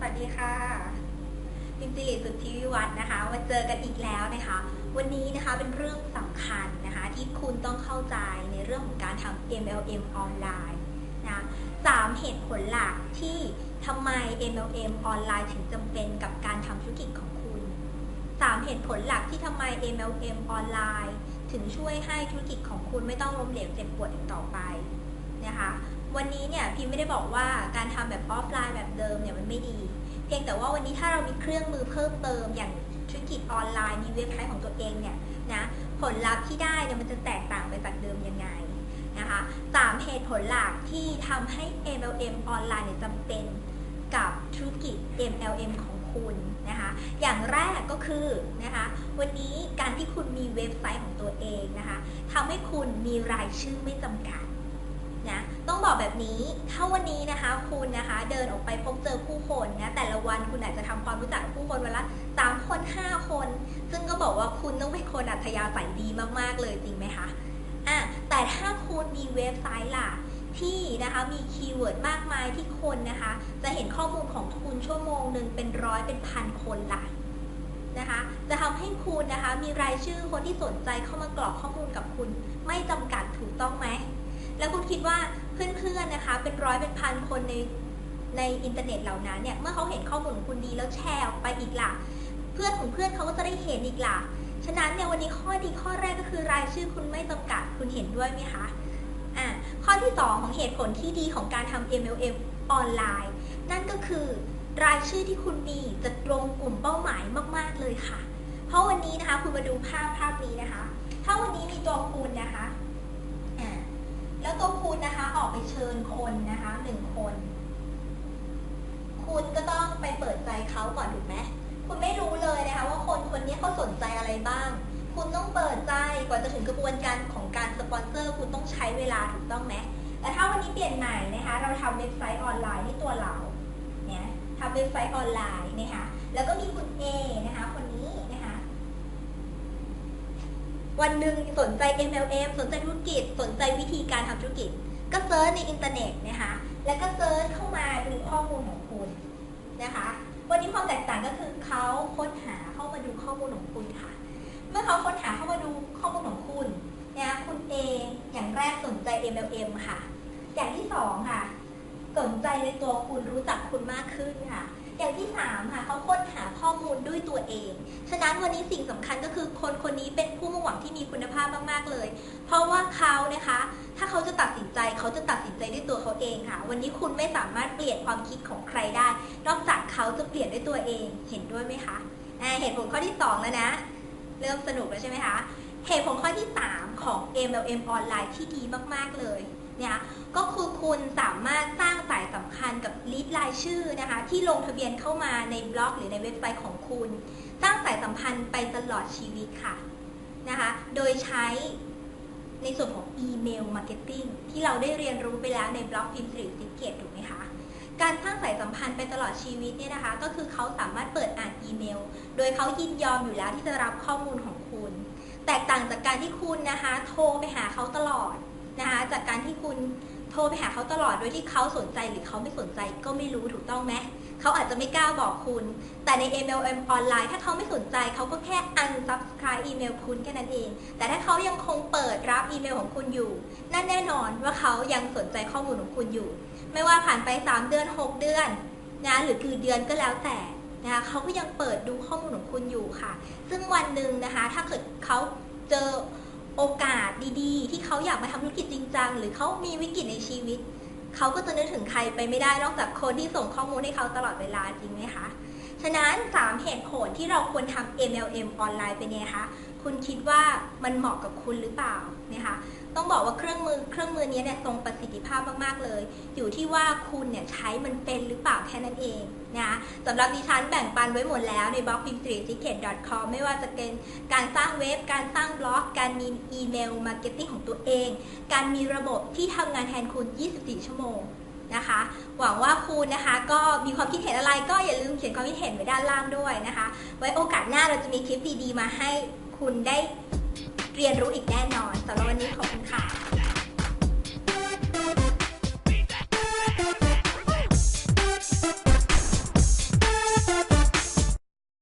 สวัสดีค่ะพิมพ์สิริสุทธิวิวัฒน์นะคะมาเจอกันอีกแล้วนะคะ วันนี้นะคะเป็นเรื่องสำคัญนะคะ ที่คุณต้องเข้าใจในเรื่องของการทำ MLM ออนไลน์นะสามเหตุผลหลักที่ทำไม MLM ออนไลน์ถึงจำเป็นกับการทำธุรกิจของคุณสามเหตุผลหลักที่ทำไม MLM ออนไลน์ ถึงช่วยให้ธุรกิจของคุณไม่ต้องล้มเหลวเจ็บปวดอีกต่อไปนะคะวันนี้เนี่ยพิมไม่ได้บอกว่าการทำแบบออฟไล เพียงแต่ว่าวันนี้ถ้าเรามีเครื่องมือเพิ่มเติมอย่างธุรกิจออนไลน์มีเว็บไซต์ของตัวเองเนี่ยนะผลลัพธ์ที่ได้เนี่ยมันจะแตกต่างไปจากเดิมยังไงนะคะสามเหตุผลหลักที่ทำให้ MLM ออนไลน์เนี่ยจำเป็นกับธุรกิจ MLM ของคุณนะคะอย่างแรกก็คือนะคะวันนี้การที่คุณมีเว็บไซต์ของตัวเองนะคะทำให้คุณมีรายชื่อไม่จำกัด ต้องบอกแบบนี้ ถ้าวันนี้นะคะคุณนะคะ เดินออกไปพบเจอผู้คนนะ แต่ละวันคุณอาจจะทำความรู้จักกับผู้คนวันละสามคนห้าคน ซึ่งก็บอกว่าคุณต้องเป็นคนอัธยาศัยดีมากๆเลยจริงไหมคะ อะ แต่ถ้าคุณมีเว็บไซต์ล่ะที่นะคะมีคีย์เวิร์ดมากมายที่คนนะคะ จะเห็นข้อมูลของคุณชั่วโมงหนึ่งเป็นร้อยเป็นพันคนล่ะนะคะจะทำให้คุณนะคะมีรายชื่อคนที่สนใจเข้ามากรอกข้อมูลกับคุณ ไม่จำกัดถูกต้องไหม แล้วคุณคิดว่าเพื่อนๆนะคะ เป็นร้อยเป็นพันคนในในอินเทอร์เน็ตเหล่านั้นเนี่ยเมื่อเขาเห็นข้อมูลของคุณดีแล้วแชร์ออกไปอีกล่ะ เพื่อนของเพื่อนเขาก็จะได้เห็นอีกล่ะฉะนั้นเนี่ยวันนี้ข้อดีข้อแรกก็คือรายชื่อคุณไม่จำกัดคุณเห็นด้วยไหมคะอะข้อที่ 2 ของเหตุผลที่ดีของการทำ MLM ออนไลน์ นั่นก็คือรายชื่อที่คุณมีจะตรงกลุ่มเป้าหมายมากๆเลยค่ะ เพราะวันนี้นะคะคุณมาดูภาพภาพนี้นะคะ ถ้าวันนี้มีตัวคุณนะคะ อ่า แล้วตัวคุณนะคะออกไปเชิญคนนะคะหนึ่งคน คุณก็ต้องไปเปิดใจเขาก่อนถูกไหมคุณไม่รู้เลยนะคะว่าคนคนนี้เขาสนใจอะไรบ้าง คุณต้องเปิดใจกว่าจะถึงกระบวนการของการสปอนเซอร์ คุณต้องใช้เวลาถูกต้องไหมแต่ถ้าวันนี้เปลี่ยนใหม่นะคะ เราทำเว็บไซต์ออนไลน์ที่ตัวเราเนี่ยทำเว็บไซต์ออนไลน์นะคะแล้วก็มีคุณ A นะคะ คนนี้นะคะ วันหนึ่งสนใจ MLM สนใจธุรกิจ สนใจวิธีการทำธุรกิจ ก็เซิร์ชในอินเทอร์เน็ตนะคะ แล้วก็เซิร์ชเข้ามาดูข้อมูลของคุณนะคะ วันนี้ความแตกต่างก็คือเขาค้นหาเข้ามาดูข้อมูลของคุณค่ะ เมื่อเขาค้นหาเข้ามาดูข้อมูลของคุณนี่ยคุณเองอย่างแรกสนใจ MLM ค่ะ อย่างที่สองค่ะ สนใจในตัวคุณรู้จักคุณมากขึ้นค่ะ อย่างที่สามค่ะเขาค้นหาข้อมูลด้วยตัวเอง ฉะนั้นวันนี้สิ่งสำคัญก็คือคนคนนี้เป็นผู้มุ่งหวังที่มีคุณภาพมากๆเลย เพราะว่าเขานะคะ ถ้าเขาจะตัดสินใจเขาจะตัดสินใจด้วยตัวเขาเองค่ะ วันนี้คุณไม่สามารถเปลี่ยนความคิดของใครได้ นอกจากเขาจะเปลี่ยนด้วยตัวเองเห็นด้วยไหมคะเหตุผลข้อที่สองแล้วนะ เริ่มสนุกแล้วใช่ไหมคะเหตุผลข้อที่ 3 ของ MLM ออนไลน์ที่ดีมาก ๆ เลยเนี่ยก็คือคุณสามารถสร้างสายสำคัญกับลิสต์รายชื่อนะคะที่ลงทะเบียนเข้ามาในบล็อกหรือในเว็บไซต์ของคุณ สร้างสายสัมพันธ์ไปตลอดชีวิตค่ะนะคะ โดยใช้ ในส่วนของอีเมลมาร์เก็ตติ้งที่เราได้เรียนรู้ไปแล้วในบล็อกพิมพ์สิริสิเกตถูกไหมคะการสร้างสายสัมพันธ์ไปตลอดชีวิตเนี่ยนะคะ ก็คือเขาสามารถเปิดอ่านอีเมล โดยเขายินยอมอยู่แล้วที่จะรับข้อมูลของคุณ แตกต่างจากการที่คุณนะคะ โทรไปหาเขาตลอดนะคะ จากการที่คุณโทรไปหาเขาตลอดโดยที่เขาสนใจหรือเขาไม่สนใจก็ไม่รู้ถูกต้องไหม เขาอาจจะไม่กล้าบอกคุณ แต่ใน MLM ออนไลน์ถ้าเขาไม่สนใจเขาก็แค่ unsubscribe อีเมลคุณแค่นั้นเอง แต่ถ้าเขายังคงเปิดรับอีเมลของคุณอยู่ นั่นแน่นอนว่าเขายังสนใจข้อมูลของคุณอยู่ ไม่ว่าผ่านไป 3 เดือน 6 เดือนนะหรือคือเดือนก็แล้วแต่นะคะเขาก็ยังเปิดดูข้อมูลของคุณอยู่ค่ะ ซึ่งวันหนึ่งนะคะ ถ้าเกิดเขาเจอโอกาสดีๆ ที่เขาอยากมาทำธุรกิจจริงจังหรือเขามีวิกฤตในชีวิต เขาก็จะนึกถึงใครไปไม่ได้นอกจากคนที่ส่งข้อมูลให้เขาตลอดเวลาจริงไหมคะ ฉะนั้น 3 เหตุผลที่เราควรทำ MLM ออนไลน์เป็นไงคะ คุณคิดว่ามันเหมาะกับคุณหรือเปล่านะคะต้องบอกว่าเครื่องมือเครื่องมือนี้เนี่ยทรงประสิทธิภาพมากๆเลย อยู่ที่ว่าคุณเนี่ยใช้มันเป็นหรือเปล่าแค่นั้นเองนะสำหรับดิฉันแบ่งปันไว้หมดแล้วในบล็อกพิมพ์3 ticket com ไม่ว่าจะเป็นการสร้างเว็บ การสร้างบล็อก การมีอีเมลมาร์เก็ตติ้งของตัวเอง การมีระบบที่ทำงานแทนคุณ 24 ชั่วโมงนะคะ หวังว่าคุณนะคะก็มีความคิดเห็นอะไรก็อย่าลืมเขียนความคิดเห็นไว้ด้านล่างด้วยนะคะ ไว้โอกาสหน้าเราจะมีคลิปดีๆมาให้ คุณได้เรียนรู้อีกแน่นอนสำหรับวันนี้ขอบคุณค่ะ